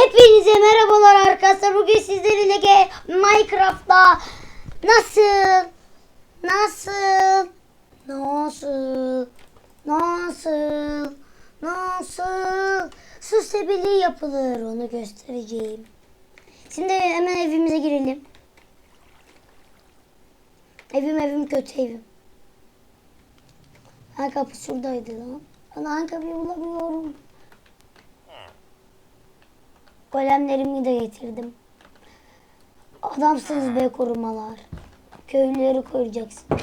Hepinize merhabalar arkadaşlar. Bugün sizlerle Minecraft'ta nasıl nasıl nasıl nasıl nasıl süslebiliği yapılır onu göstereceğim. Şimdi hemen evimize girelim. Evim evim kötü evim. Ha kapı şuradaydı lan. Ben hangi kapıyı bulamıyorum. Golemlerimi de getirdim. Adamsınız be korumalar. Köylüleri koruyacaksınız.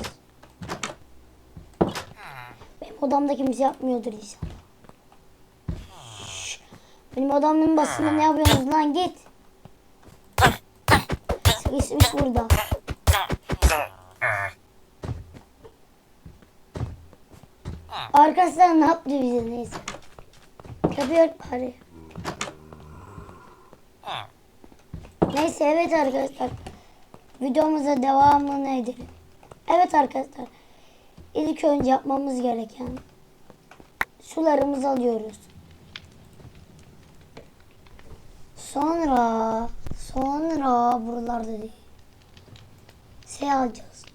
Benim odamda kimse yapmıyordur inşallah. Şşş! Benim odamın basında ne yapıyorsunuz lan git. Sıkışmış burada. Arkadaşlar ne yaptı bize neyse. Yapıyor bari. Neyse evet arkadaşlar. Videomuza devamını edelim. Evet arkadaşlar. İlk önce yapmamız gereken sularımızı alıyoruz. Sonra sonra buralarda değil. Şey alacağız.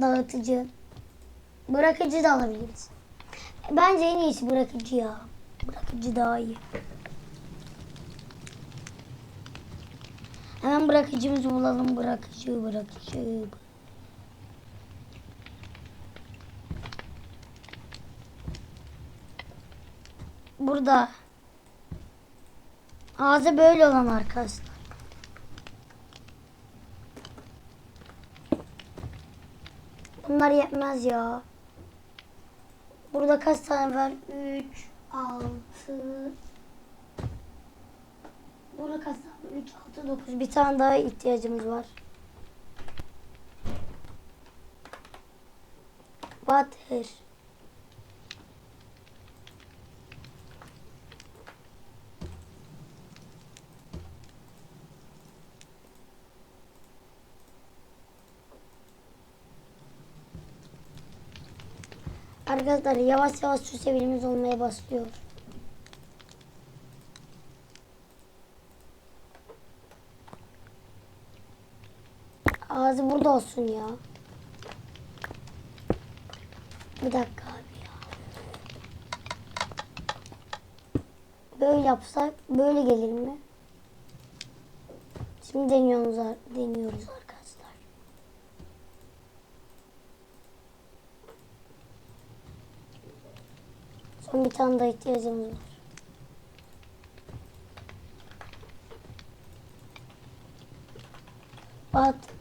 Dağıtıcı. Bırakıcı da alabiliriz. Bence en iyisi bırakıcı ya. Bırakıcı daha iyi. Hemen bırakıcımızı bulalım. Bırakıcı, bırakıcı. Burada. Ağzı böyle olan arkadaşlar. Bunlar yetmez ya. Burada kaç tane var? 3, 6, Kaç tane? 3, 6, 9. Bir tane daha ihtiyacımız var. Water. Arkadaşlar yavaş yavaş su seviyemiz olmaya başlıyor. Ağzı burada olsun ya. Bir dakika abi ya. Böyle yapsak böyle gelir mi? Şimdi deniyoruz, deniyoruz arkadaşlar. Son bir tane daha ihtiyacımız var. Bat.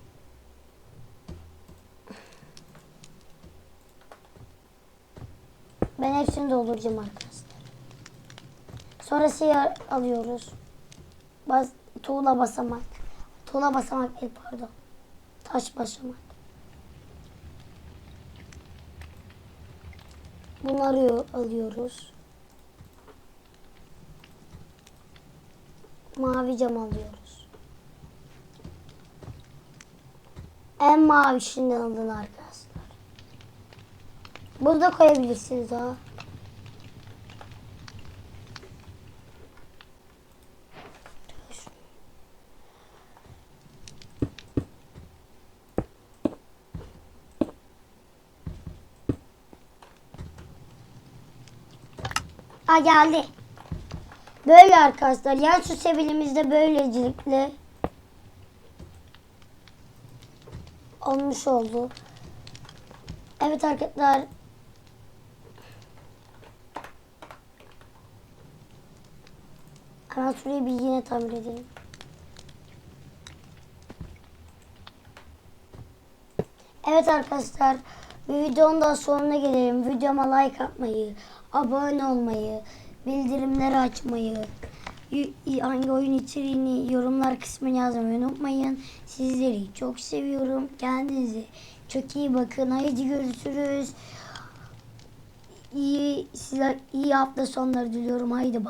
Ben hepsini dolduracağım arkadaşlar. Sonra şey alıyoruz. Bas, tuğla basamak. Tuğla basamak değil pardon. Taş basamak. Bunları alıyoruz. Mavi cam alıyoruz. En mavisinden alın arkadaşlar. Burada koyabilirsiniz ha. Ha geldi. Böyle arkadaşlar. Yani şu sevilimizde böylecilikle olmuş oldu. Evet arkadaşlar. Hemen şurayı bir yine tamir edelim. Evet arkadaşlar. Bir videonun daha sonuna gelelim. Videoma like atmayı, abone olmayı, bildirimleri açmayı, hangi oyun içeriğini yorumlar kısmına yazmayı unutmayın. Sizleri çok seviyorum. Kendinize çok iyi bakın. Haydi görüşürüz. İyi, size iyi hafta sonları diliyorum. Haydi bak.